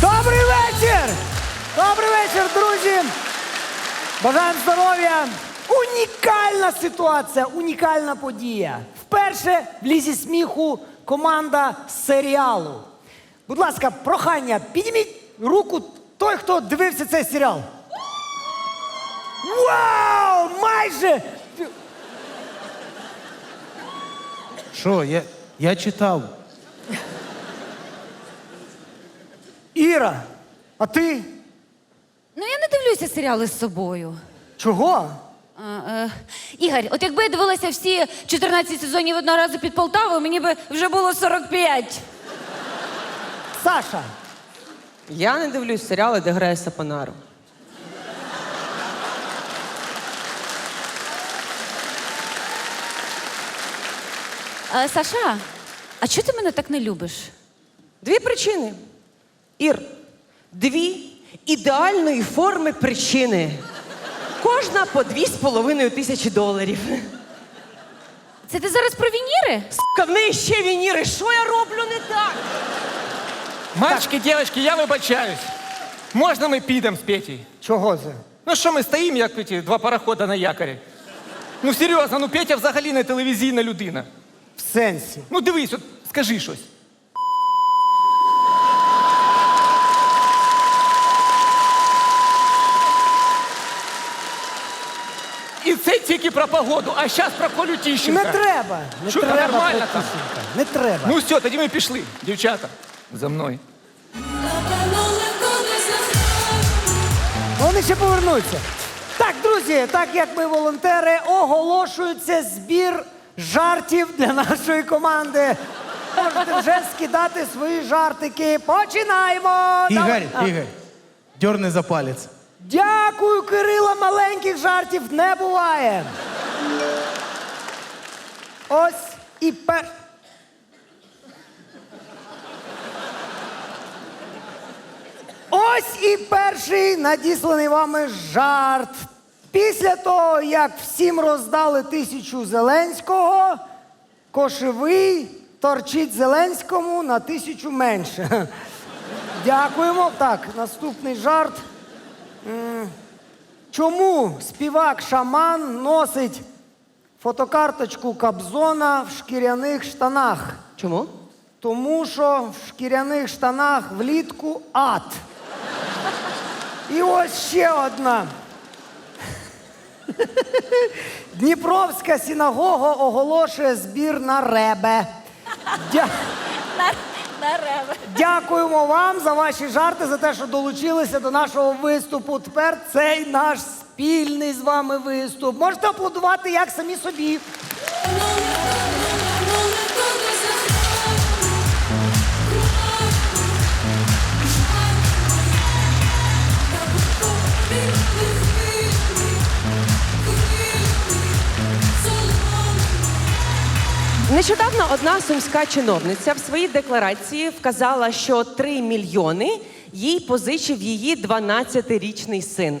Добрий вечір! Добрий вечір, друзі! Бажаємо здоров'я! Унікальна ситуація, унікальна подія. Вперше в лізі сміху команда серіалу. Будь ласка, прохання, підніміть руку той, хто дивився цей серіал. Вау! Майже! Що, я, я читав. Іра, а ти? Ну, я не дивлюся серіали з собою. Чого? А, е, Ігор, от якби я дивилася всі 14 сезонів одного разу під Полтавою, мені би вже було 45. Саша, Я не дивлюсь серіали, де грає Сапонару. А, Саша, а чого ти мене так не любиш? Дві причини. Ір, дві ідеальної форми причини. Кожна по дві з половиною тисячі доларів. Це ти зараз про вініри? Сука, в неї ще вініри. Що я роблю не так? Мальчики, девочки, я вибачаюсь. Можна ми підемо з Петей? чого це? Ну що ми стоїмо, як ці два парохода на якорі? Ну серйозно, ну Петя взагалі не телевізійна людина. В сенсі. Ну дивись, от скажи щось. І це тільки про погоду, а зараз про Колю Не треба. Не Що, та треба. нормально там? Не треба. Ну все, тоді ми пішли, дівчата. За мною. Вони ще повернуться. Так, друзі, так як ми волонтери, оголошується збір жартів для нашої команди. Можете вже скидати свої жартики. Починаємо! Ігор, Давай. А, Ігор, дьорни за палець. Дякую, Кирила. Маленьких жартів не буває. Ось і пер. Ось і перший надісланий вами жарт. Після того, як всім роздали тисячу Зеленського, кошевий торчить Зеленському на тисячу менше. Дякуємо. Так, наступний жарт. Чому співак шаман носить фотокарточку Кобзона в шкіряних штанах? Чому? Тому що в шкіряних штанах влітку ад. І ось ще одна. Дніпровська синагога оголошує збір на ребе. Дя... На, на реве. Дякуємо вам за ваші жарти, за те, що долучилися до нашого виступу. Тепер цей наш спільний з вами виступ. Можете аплодувати як самі собі. Нещодавно одна сумська чиновниця в своїй декларації вказала, що 3 мільйони їй позичив її 12-річний син.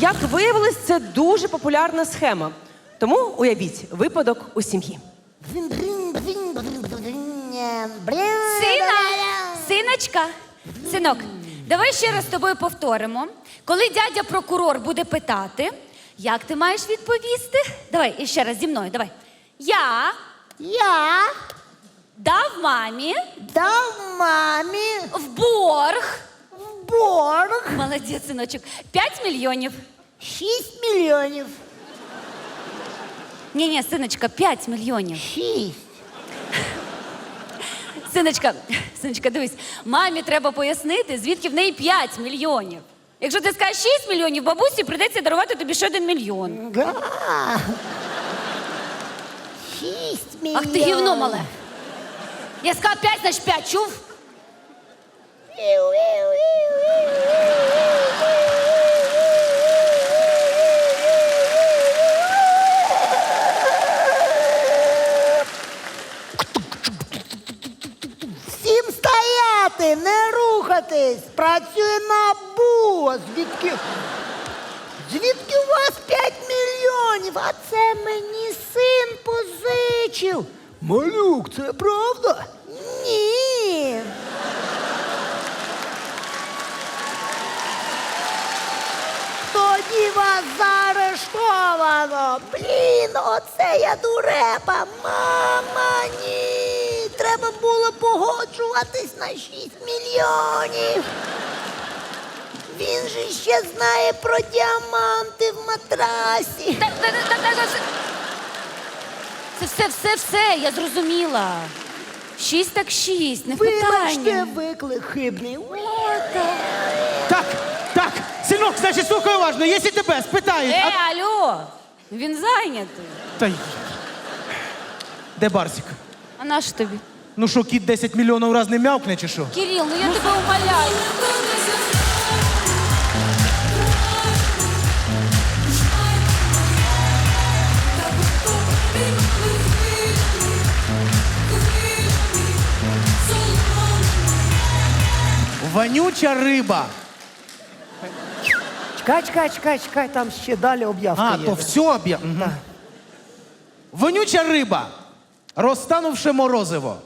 Як виявилось, це дуже популярна схема. Тому уявіть випадок у сім'ї. Сина, синочка, синок, давай ще раз з тобою повторимо. Коли дядя прокурор буде питати, як ти маєш відповісти? Давай іще раз зі мною, давай. Я Я дав мамі дав мамі в борг. в борг Молодець, синочок. 5 мільйонів. 6 мільйонів. Ні, ні, синочка, 5 мільйонів. 6. Синочка, синочка, дивись, мамі треба пояснити, звідки в неї 5 мільйонів. Якщо ти скажеш 6 мільйонів, бабусі прийдеться дарувати тобі ще один мільйон. Да. 6 мільйонів. Ах ти гівно мале. Я сказала 5, значить 5, чув? Всім Стояти, не рухатись! Працює НАБУ! Звідки? Звідки у вас 5 мільйонів? А це мені син позичив. Малюк, це правда? Ні. Тоді вас заарештовано. Блін, оце я дурепа. Мама, ні. Треба було погоджуватись на 6 мільйонів. Він же ще знає про діаманти в матрасі. Та- та- та- та- та- Це все, все, все, я зрозуміла. Шість так шість, не Вибачте, питання. виклик хибний. Так, так, синок, значить, слухай уважно, якщо тебе спитають. Е, а- алло, він зайнятий. Та й- Де Барсик? А на що тобі? Ну що, кіт 10 мільйонів раз не м'явкне чи що? Кирил, ну я тебе умоляю. Вонюча риба. Чекай, чекай, чекай, чекай, там ще далі об'явка А, є. то все об'я. Мгм. Вонюча риба, розтанувши морозиво,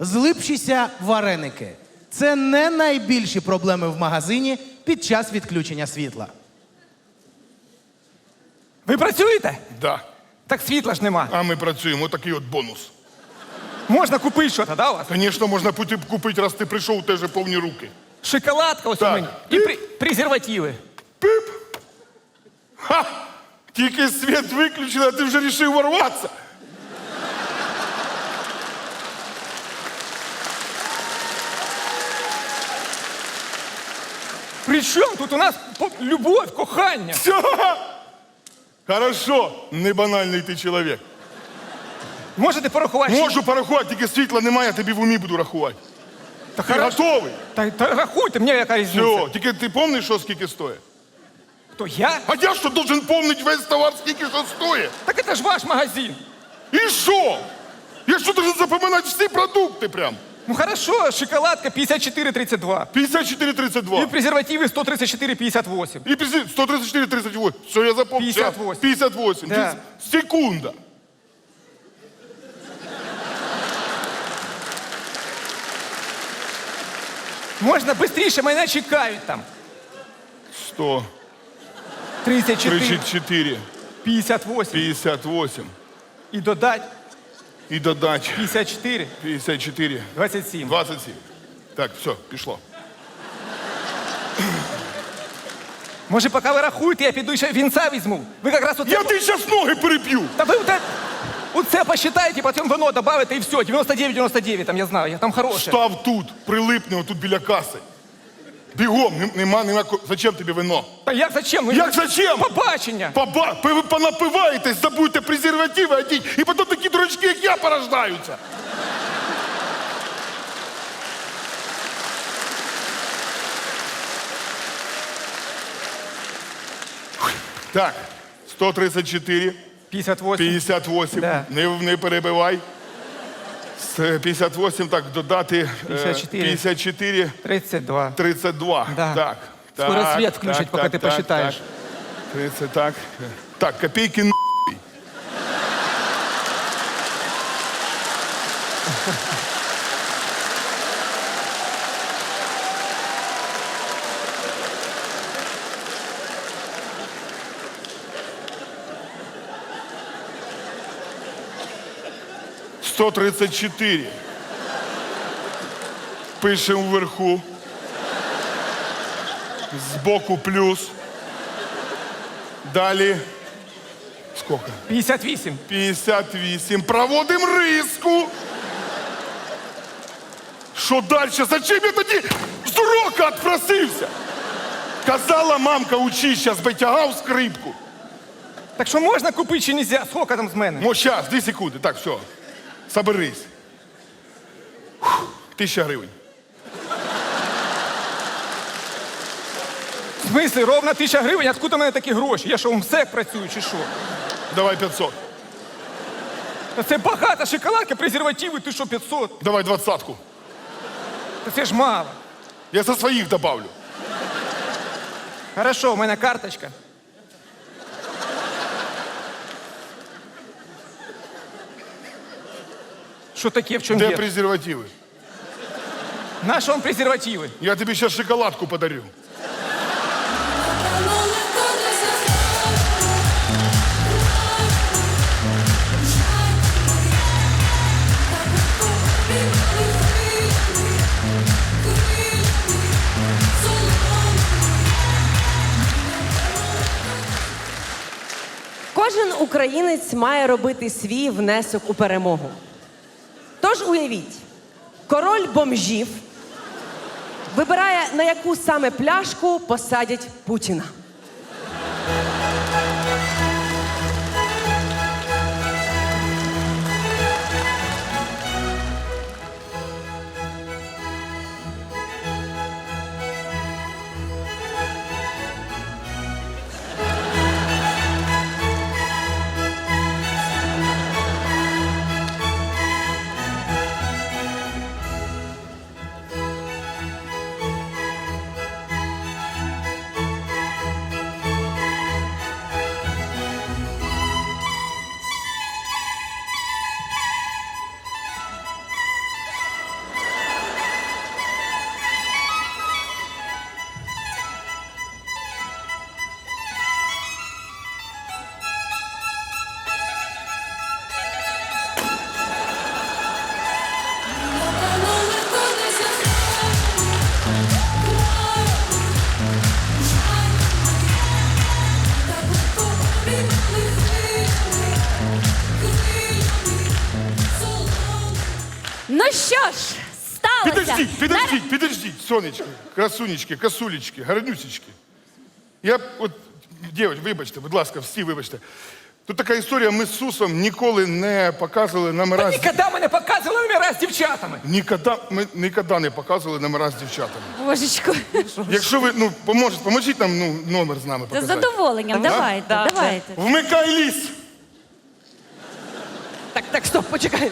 злипшіся вареники. Це не найбільші проблеми в магазині під час відключення світла. Ви працюєте? Да. Так світла ж нема. А ми працюємо, такий от бонус. Можна купити щось, да, у вас? Звісно, можна купити, раз ти прийшов, у тебе же повні руки. Шоколадка ось у Так. мені. І при... презервативи. Пип! Ха! Тільки світ виключили, а ти вже рішив ворватися. При чому тут у нас по- любов, кохання? Все! Хорошо, не банальний ти чоловік. Можете порахувати? Можу порахувати, тільки світла немає, я тобі в умі буду рахувати. Та Ти хорошо. готовий? Та, та рахуйте, мені яка різниця. Все, тільки ти пам'ятаєш, що скільки стоїть? Хто я? А я що должен пам'ятати весь товар, скільки що стоїть? Так це ж ваш магазин. І що? Я що должен запам'ятати всі продукти прям? Ну хорошо, шоколадка 54,32. 54,32. І презервативи 134,58. І пізні 134, 38. Що я запомнив? 58. 58. Да. Десь Секунда. Можна швидше, мене чекають там. 100, 34, 34, 58. 58. І додать І додати 54, 54, 27. 27. Так, все, пішло. Може, поки ви рахуєте, я піду ще вінця візьму. Ви якраз оце... Я ти зараз ноги переб'ю. Та ви Оце, оце посчитайте, потім вино добавите і все. 99-99, там я знаю, я там хороше. Став тут, прилипни отут біля каси. Бігом, нем- нема, нема. ко- Зачем тобі вино? Та як зачем? Ну, Як зачем? Побачення. Поба... Ви понапиваєтесь, забудьте презервативи одіть, і потім такі дурачки, як я, порождаються. Так, 134, 58. 58, Да. не, не перебивай. З 58, так, додати е, 54. 54, 32. 32. Да. Так. Скоро так, свет включать, так, пока так, ты так, посчитаешь. Так. 30, так. Так, копейки на. Сто тридцать четыре. Пишемо вверху. Збоку плюс. Далі. Скільки? 58. 58. Проводимо риску. Що далі? Зачем я тоді з урока відпросився? Казала мамка, учись, зараз би тягав скрипку. Так що можна купити чи нельзя? Скільки там з мене? Ну, зараз, дві секунди. Так, все. Соберись. Фух, Тисяча гривень. В смислі, ровно тисяча гривень, откуда в мене такі гроші? Я що, в МСЕК працюю чи що? Давай 500. Та це багато, шоколадка, презервативи, ти що, 500? Давай двадцатку. Та це ж мало. Я со своїх добавлю. Хорошо, у мене карточка. Що таке, в чому Де є? презервативи? Наші вам презервативи. Я тобі зараз шоколадку подарю. Кожен українець має робити свій внесок у перемогу. Тож уявіть, король бомжів вибирає, на яку саме пляшку посадять Путіна. Що ж, сталося. Підождіть, підождіть, підождіть, сонечки, красунечки, косулечки, гарнюсечки. Я от, дівчат, вибачте, будь ласка, всі вибачте. Тут така історія, ми з Сусом ніколи не показували номера. з- Ніколи ми не показували номера з дівчатами. Ніколи, ми ніколи не показували номера з дівчатами. Божечко, Якщо ви ну, поможете, поможіть нам ну, номер з нами з показати. задоволенням, давайте, Да, давайте. Вмикай ліс! Так, так, стоп, почекай.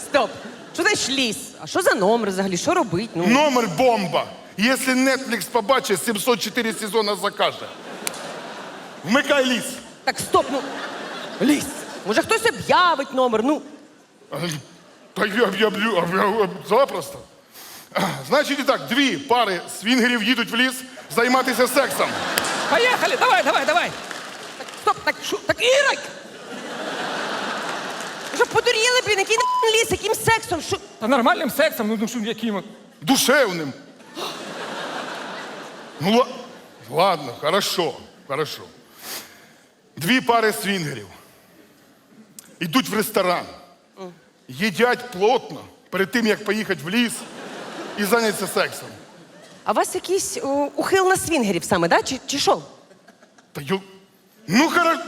Стоп. Що значить ліс? А що за номер взагалі? Що робить? Ну, Номер бомба! Якщо Netflix побачить, 704 сезона закаже. Вмикай ліс! так, стоп, ну. Ліс. Може хтось об'явить номер, ну. Та я об'явлю об'яв- запросто. Значить і так, дві пари свінгерів їдуть в ліс займатися сексом. Поїхали, давай, давай, давай. Так, Стоп, так що? Так Ірик! Ви Що подуріли, блін, який нахуй ліс, яким сексом? Що? Та нормальним сексом, ну, ну що, яким? Душевним. Ну, ла- ладно, хорошо, хорошо. Дві пари свінгерів. Йдуть в ресторан. Їдять плотно перед тим, як поїхати в ліс і зайнятися сексом. А у вас якийсь о, ухил на свінгерів саме, да? Чи, чи що? Та ю... Ну, хорошо.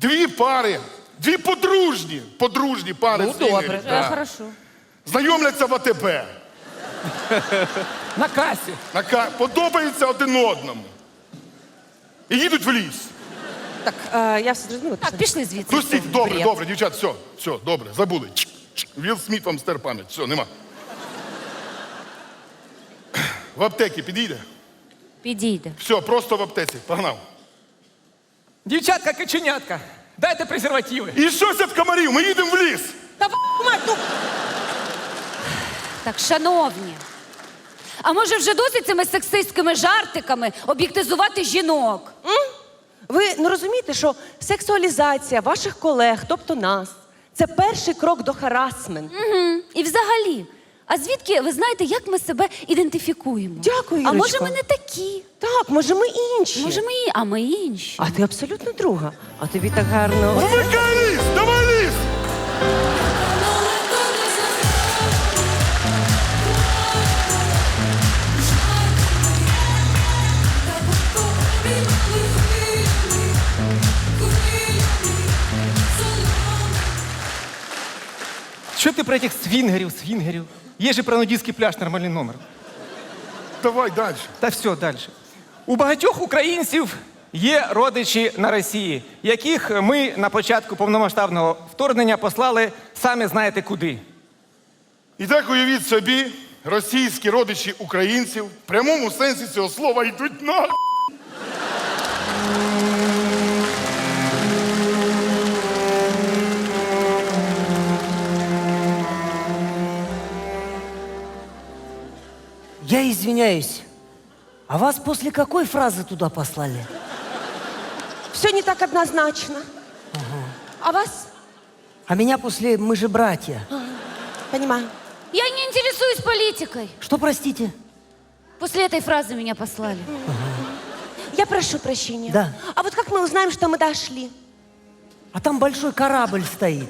Дві пари, дві подружні, подружні пари Ну, свінгерів. добре. Е, Да. Хорошо. Знайомляться в АТБ. На касі. На ка- Подобаються один одному. І їдуть в ліс. Так, е, я все зрозуміла. Так, пішли звідси. Ну, стій, добре, бред. добре, дівчат, все, все, добре, забули. Вілл Сміт вам стер пам'ять, все, нема. В аптеки підійде? Підійде. Все, просто в аптеці, погнав. Дівчатка, каченятка, дайте презервативи. І щось від комарів, ми їдемо в ліс. Та в- мать, ну, Так, шановні. А може вже досить цими сексистськими жартиками об'єктизувати жінок? ви не розумієте, що сексуалізація ваших колег, тобто нас, це перший крок до харасменту. І взагалі, а звідки ви знаєте, як ми себе ідентифікуємо? Дякую, А може ми не такі? Так, може, ми інші. Може, ми і, а ми інші. А ти абсолютно друга. А тобі так гарно. Вмикай ліс, давай ліс! Що ти про цих свінгерів, свінгерів? Є же про нудистський пляж нормальний номер. Давай далі. Та все, далі. У багатьох українців є родичі на Росії, яких ми на початку повномасштабного вторгнення послали самі знаєте куди. І так уявіть собі, російські родичі українців в прямому сенсі цього слова йдуть на. Я извиняюсь. А вас после какой фразы туда послали? Все не так однозначно. А вас? А меня после «Мы же братья». Понимаю. Я не интересуюсь политикой. Что, простите? После этой фразы меня послали. Я прошу прощения. Да. А вот как мы узнаем, что мы дошли? А там большой корабль стоит.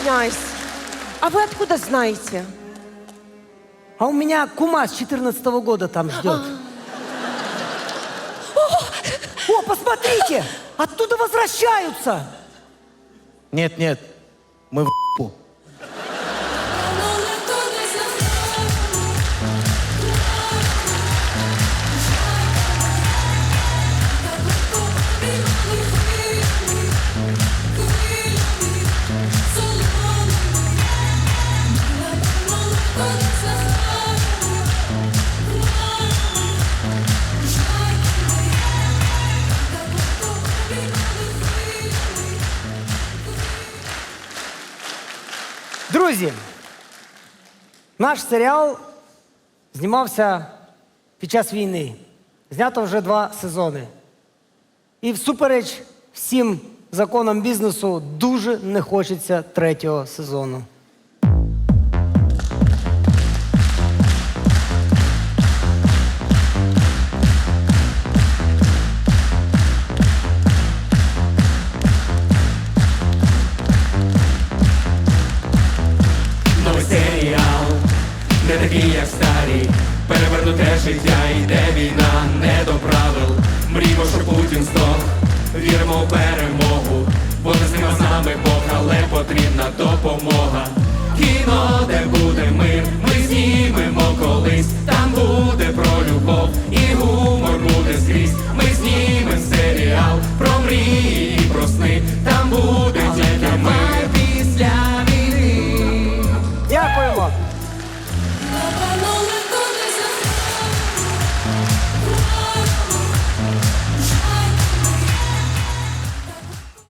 Извиняюсь. А вы откуда знаете? А у меня кума с 14 года там ждет. О, посмотрите! Оттуда возвращаются! Нет, нет, мы в наш серіал знімався під час війни. Знято вже два сезони. І всупереч всім законам бізнесу дуже не хочеться третього сезону. Потрібна допомога.